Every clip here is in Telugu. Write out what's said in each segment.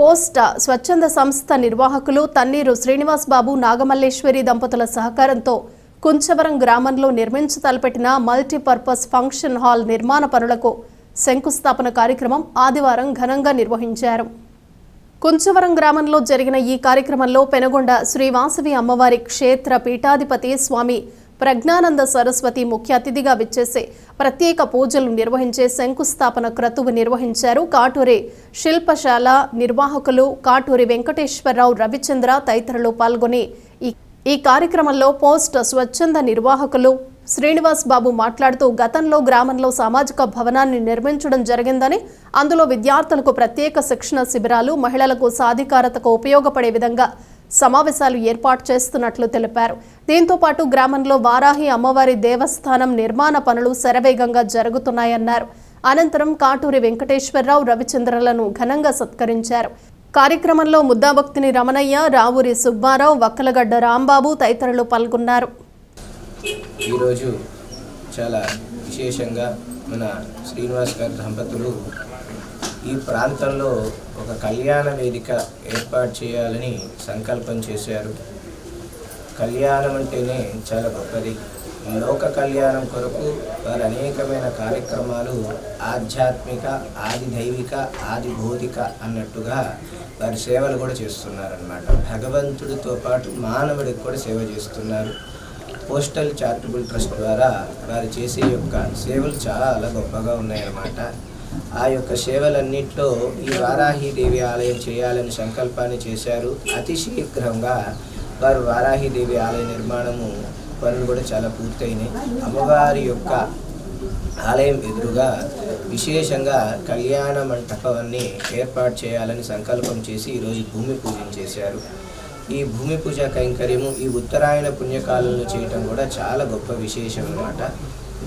పోస్ట్ స్వచ్ఛంద సంస్థ నిర్వాహకులు తన్నీరు శ్రీనివాస్ బాబు నాగమల్లేశ్వరి దంపతుల సహకారంతో కుంచవరం గ్రామంలో నిర్మించి తలపెట్టిన మల్టీపర్పస్ ఫంక్షన్ హాల్ నిర్మాణ పనులకు శంకుస్థాపన కార్యక్రమం ఆదివారం ఘనంగా నిర్వహించారు. కుంచవరం గ్రామంలో జరిగిన ఈ కార్యక్రమంలో పెనగొండ శ్రీవాసవి అమ్మవారి క్షేత్ర పీఠాధిపతి స్వామి ప్రజ్ఞానంద సరస్వతి ముఖ్య అతిథిగా విచ్చేసి ప్రత్యేక పూజలు నిర్వహించే శంకుస్థాపన క్రతువు నిర్వహించారు కాటూరి శిల్పశాల నిర్వాహకులు కాటూరి వెంకటేశ్వరరావు రవిచంద్ర తదితరులు పాల్గొని ఈ ఈ కార్యక్రమంలో పోస్ట్ స్వచ్ఛంద నిర్వాహకులు శ్రీనివాస్ బాబు మాట్లాడుతూ గతంలో గ్రామంలో సామాజిక భవనాన్ని నిర్మించడం జరిగిందని అందులో విద్యార్థులకు ప్రత్యేక శిక్షణ శిబిరాలు మహిళలకు సాధికారతకు ఉపయోగపడే విధంగా సమావేశాలు ఏర్పాటు చేస్తున్నట్లు తెలిపారు. దీంతో పాటు గ్రామంలో వారాహి అమ్మవారి దేవస్థానం నిర్మాణ పనులు శరవేగంగా జరుగుతున్నాయన్నారు. అనంతరం కాటూరి వెంకటేశ్వరరావు రవిచంద్రలను ఘనంగా సత్కరించారు. కార్యక్రమంలో ముద్దాభక్తిని రమణయ్య రావూరి సుబ్బారావు వక్కలగడ్డ రాంబాబు తదితరులు పాల్గొన్నారు. ఈరోజు చాలా విశేషంగా మన శ్రీనివాస్ గారి దంపతులు ఈ ప్రాంతంలో ఒక కళ్యాణ వేదిక ఏర్పాటు చేయాలని సంకల్పం చేశారు. కళ్యాణం అంటేనే చాలా గొప్పది. లోక కళ్యాణం కొరకు వారు అనేకమైన కార్యక్రమాలు ఆధ్యాత్మిక ఆది దైవిక ఆది భౌతిక అన్నట్టుగా వారి సేవలు కూడా చేస్తున్నారనమాట భగవంతుడితో పాటు మానవుడికి కూడా సేవ చేస్తున్నారు. పోస్టల్ చారిటబుల్ ట్రస్ట్ ద్వారా వారు చేసే యొక్క సేవలు చాలా గొప్పగా ఉన్నాయన్నమాట. ఆ యొక్క సేవలన్నింటిలో ఈ వారాహిదేవి ఆలయం చేయాలని సంకల్పాన్ని చేశారు. అతి శీఘ్రంగా వారు వారాహిదేవి ఆలయ నిర్మాణము పనులు కూడా చాలా పూర్తయినాయి. అమ్మవారి యొక్క ఆలయం ఎదురుగా విశేషంగా కళ్యాణ మంటపాన్ని ఏర్పాటు చేయాలని సంకల్పం చేసి ఈరోజు భూమి పూజ చేశారు. ఈ భూమి పూజ కైంకర్యము ఈ ఉత్తరాయణ పుణ్యకాలంలో చేయటం కూడా చాలా గొప్ప విశేషం అన్నమాట.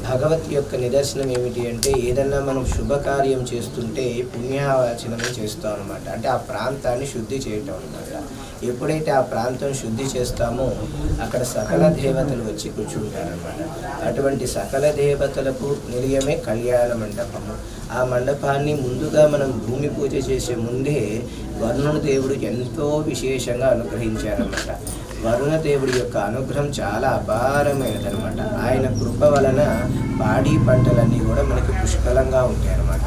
భగవత్ యొక్క నిదర్శనం ఏమిటి అంటే ఏదన్నా మనం శుభకార్యం చేస్తుంటే పుణ్యావాచనమే చేస్తాం అనమాట అంటే ఆ ప్రాంతాన్ని శుద్ధి చేయటం అనమాట ఎప్పుడైతే ఆ ప్రాంతం శుద్ధి చేస్తామో అక్కడ సకల దేవతలు వచ్చి కూర్చుంటారనమాట అటువంటి సకల దేవతలకు నిలయమే కళ్యాణ మండపము. ఆ మండపాన్ని ముందుగా మనం భూమి పూజ చేసే ముందే వరుణుడు దేవుడు ఎంతో విశేషంగా అనుగ్రహించారన్నమాట. వరుణ దేవుడి యొక్క అనుగ్రహం చాలా అపారమైనది అనమాట ఆయన కృప వలన పాడి పంటలన్నీ కూడా మనకి పుష్కలంగా ఉంటాయి అనమాట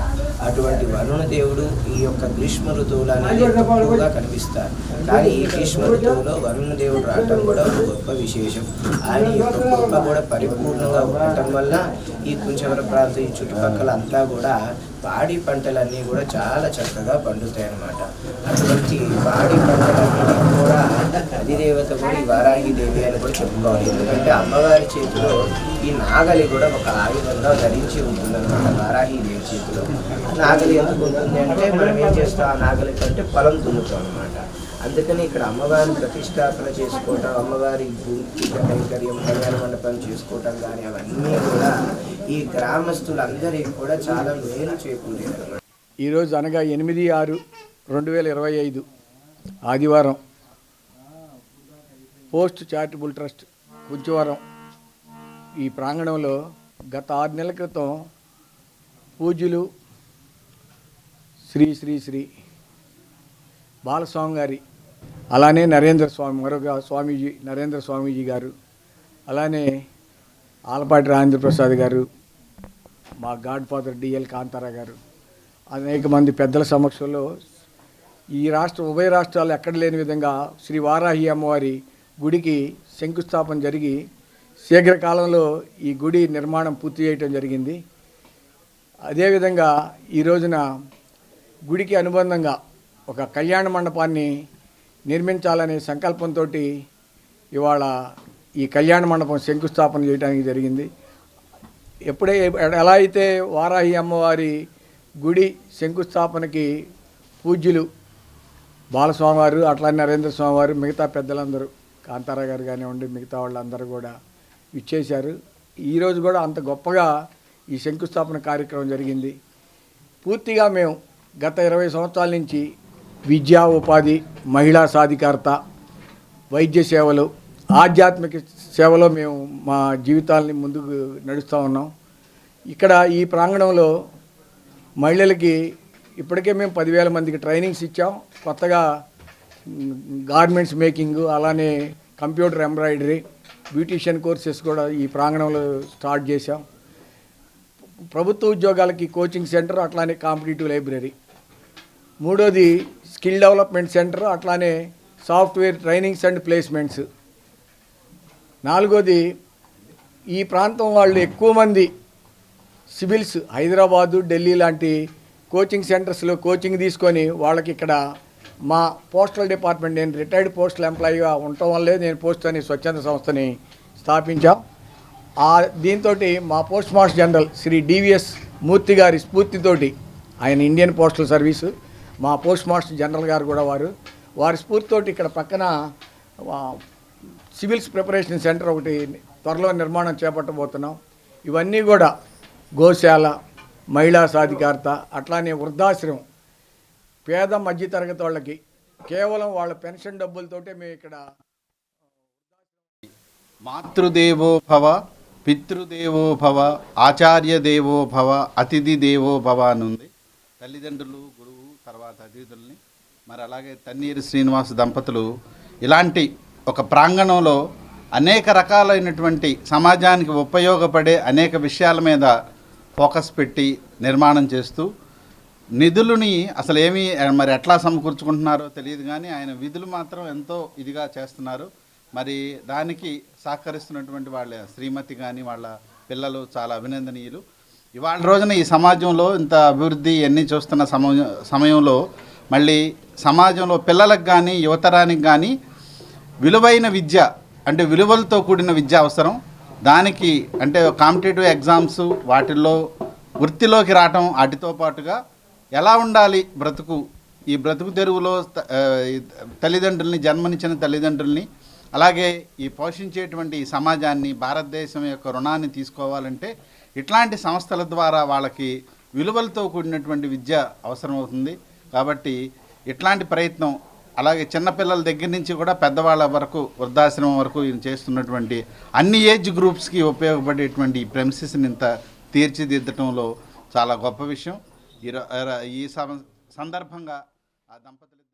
అటువంటి వరుణ దేవుడు ఈ యొక్క గ్రీష్మ ఋతువులు అనేది తక్కువగా కనిపిస్తారు. కానీ ఈ గ్రీష్మ ఋతువులో వరుణ దేవుడు రావటం కూడా ఒక గొప్ప విశేషం. ఆయన యొక్క కృప కూడా పరిపూర్ణంగా ఉండటం వల్ల ఈ కుంచవర ప్రాంతం ఈ చుట్టుపక్కల అంతా కూడా పాడి పంటలన్నీ కూడా చాలా చక్కగా పండుతాయి అన్నమాట అటువంటి పాడి పంటలన్నీ కూడా అధిదేవత కూడా ఈ వారాహి దేవి అని కూడా చెప్పుకోవాలి. ఎందుకంటే అమ్మవారి చేతిలో ఈ నాగలి కూడా ఒక ఆయుధంగా ధరించి ఉంటుందన్నమాట వారాహి దేవి చేతిలో. నాగలి ఎందుకు ఉంటుంది అంటే మనం ఏం చేస్తాం? ఆ నాగలి కంటే పొలం దున్నుతాం అనమాట అందుకని ఇక్కడ అమ్మవారిని ప్రతిష్టాపన చేసుకోవటం అమ్మవారి భూమి కైంకర్యం కళ్యాణ మండపం చేసుకోవటం కానీ అవన్నీ కూడా ఈ గ్రామస్తులందరికీ కూడా చాలా మేలు చేకూరేది ఈరోజు అనగా ఎనిమిది ఆరు రెండు వేల ఇరవై ఐదు ఆదివారం పోస్ట్ చారిటబుల్ ట్రస్ట్ కుంచవరం ఈ ప్రాంగణంలో గత ఆరు నెలల క్రితం పూజలు శ్రీ శ్రీ శ్రీ బాలస్వామి గారి అలానే నరేంద్ర స్వామి మరొక స్వామీజీ నరేంద్ర స్వామీజీ గారు అలానే ఆలపాటి రాజేంద్రప్రసాద్ గారు మా గాడ్ ఫాదర్ డిఎల్ కాంతారా గారు అనేక మంది పెద్దల సమక్షంలో ఈ రాష్ట్ర ఉభయ రాష్ట్రాలు ఎక్కడ లేని విధంగా శ్రీ వారాహి అమ్మవారి గుడికి శంకుస్థాపన జరిగి శీఘ్రకాలంలో ఈ గుడి నిర్మాణం పూర్తి చేయటం జరిగింది. అదేవిధంగా ఈ రోజున గుడికి అనుబంధంగా ఒక కళ్యాణ మండపాన్ని నిర్మించాలనే సంకల్పంతో ఇవాళ ఈ కళ్యాణ మండపం శంకుస్థాపన చేయడానికి జరిగింది. ఎప్పుడే ఎలా అయితే వారాహి అమ్మవారి గుడి శంకుస్థాపనకి పూజ్యులు బాలస్వామివారు అట్లా అట్లానే నరేంద్ర స్వామివారు మిగతా పెద్దలందరూ కాంతారా గారు కానివ్వండి మిగతా వాళ్ళందరూ కూడా ఇచ్చేశారు ఈరోజు కూడా అంత గొప్పగా ఈ శంకుస్థాపన కార్యక్రమం జరిగింది. పూర్తిగా మేము గత ఇరవై సంవత్సరాల నుంచి విద్యా ఉపాధి మహిళా సాధికారత వైద్య సేవలు ఆధ్యాత్మిక సేవలో మేము మా జీవితాలని ముందుకు నడుస్తూ ఉన్నాం. ఇక్కడ ఈ ప్రాంగణంలో మహిళలకి ఇప్పటికే మేము పదివేల మందికి ట్రైనింగ్స్ ఇచ్చాం. కొత్తగా గార్మెంట్స్ మేకింగ్ అలానే కంప్యూటర్ ఎంబ్రాయిడరీ బ్యూటీషియన్ కోర్సెస్ కూడా ఈ ప్రాంగణంలో స్టార్ట్ చేశాం. ప్రభుత్వ ఉద్యోగాలకి కోచింగ్ సెంటర్ అట్లానే కాంపిటేటివ్ లైబ్రరీ. మూడోది స్కిల్ డెవలప్మెంట్ సెంటర్ అట్లానే సాఫ్ట్వేర్ ట్రైనింగ్స్ అండ్ ప్లేస్మెంట్స్. నాలుగోది ఈ ప్రాంతం వాళ్ళు ఎక్కువ మంది సివిల్స్ హైదరాబాదు ఢిల్లీ లాంటి కోచింగ్ సెంటర్స్లో కోచింగ్ తీసుకొని వాళ్ళకి ఇక్కడ మా పోస్టల్ డిపార్ట్మెంట్ నేను రిటైర్డ్ పోస్టల్ ఎంప్లాయీగా ఉండటం వల్లే నేను పోస్ట్ అనే స్వచ్ఛంద సంస్థని స్థాపించాం. ఆ దీంతో మా post master general Shri D V S Murthy గారి స్ఫూర్తితోటి ఆయన ఇండియన్ పోస్టల్ సర్వీసు మా పోస్ట్ మాస్టర్ జనరల్ గారు కూడా వారు. వారి స్ఫూర్తితోటి ఇక్కడ పక్కన సివిల్స్ ప్రిపరేషన్ సెంటర్ ఒకటి త్వరలో నిర్మాణం చేపట్టబోతున్నాం. ఇవన్నీ కూడా గోశాల మహిళా సాధికారత అట్లానే వృద్ధాశ్రమం. పేద మధ్యతరగతి వాళ్ళకి కేవలం వాళ్ళ పెన్షన్ డబ్బులతోటే మేము ఇక్కడ మాతృదేవో భవ పితృదేవో భవ ఆచార్య దేవో భవ అతిథి దేవో భవ అని ఉంది. తల్లిదండ్రులు తర్వాత అతిథుల్ని. మరి అలాగే తన్నీరు శ్రీనివాస్ దంపతులు ఇలాంటి ఒక ప్రాంగణంలో అనేక రకాలైనటువంటి సమాజానికి ఉపయోగపడే అనేక విషయాల మీద ఫోకస్ పెట్టి నిర్మాణం చేస్తూ నిధులని అసలు ఏమి మరి ఎట్లా సమకూర్చుకుంటున్నారో తెలియదు కానీ ఆయన విధులు మాత్రం ఎంతో ఇదిగా చేస్తున్నారు. మరి దానికి సహకరిస్తున్నటువంటి వాళ్ళ శ్రీమతి కానీ వాళ్ళ పిల్లలు చాలా అభినందనీయులు. ఇవాళ రోజున ఈ సమాజంలో ఇంత అభివృద్ధి ఇవన్నీ చూస్తున్న సమయంలో మళ్ళీ సమాజంలో పిల్లలకు కానీ యువతరానికి కానీ విలువైన విద్య అంటే విలువలతో కూడిన విద్య అవసరం. దానికి అంటే కాంపిటేటివ్ ఎగ్జామ్స్ వాటిల్లో వృత్తిలోకి రావటం వాటితో పాటుగా ఎలా ఉండాలి బ్రతుకు ఈ బ్రతుకు తెరువులో తల్లిదండ్రుల్ని జన్మనిచ్చిన తల్లిదండ్రుల్ని అలాగే ఈ పోషించేటువంటి ఈ సమాజాన్ని భారతదేశం యొక్క రుణాన్ని తీసుకోవాలంటే ఇట్లాంటి సంస్థల ద్వారా వాళ్ళకి విలువలతో కూడినటువంటి విద్య అవసరమవుతుంది. కాబట్టి ఇట్లాంటి ప్రయత్నం అలాగే చిన్నపిల్లల దగ్గర నుంచి కూడా పెద్దవాళ్ళ వరకు వృద్ధాశ్రమం వరకు ఈయన చేస్తున్నటువంటి అన్ని ఏజ్ గ్రూప్స్కి ఉపయోగపడేటువంటి ఈ ప్రెమిసెస్ని ఇంత తీర్చిదిద్దటంలో చాలా గొప్ప విషయం. ఈ ఈ సం- సందర్భంగా ఆ దంపతులు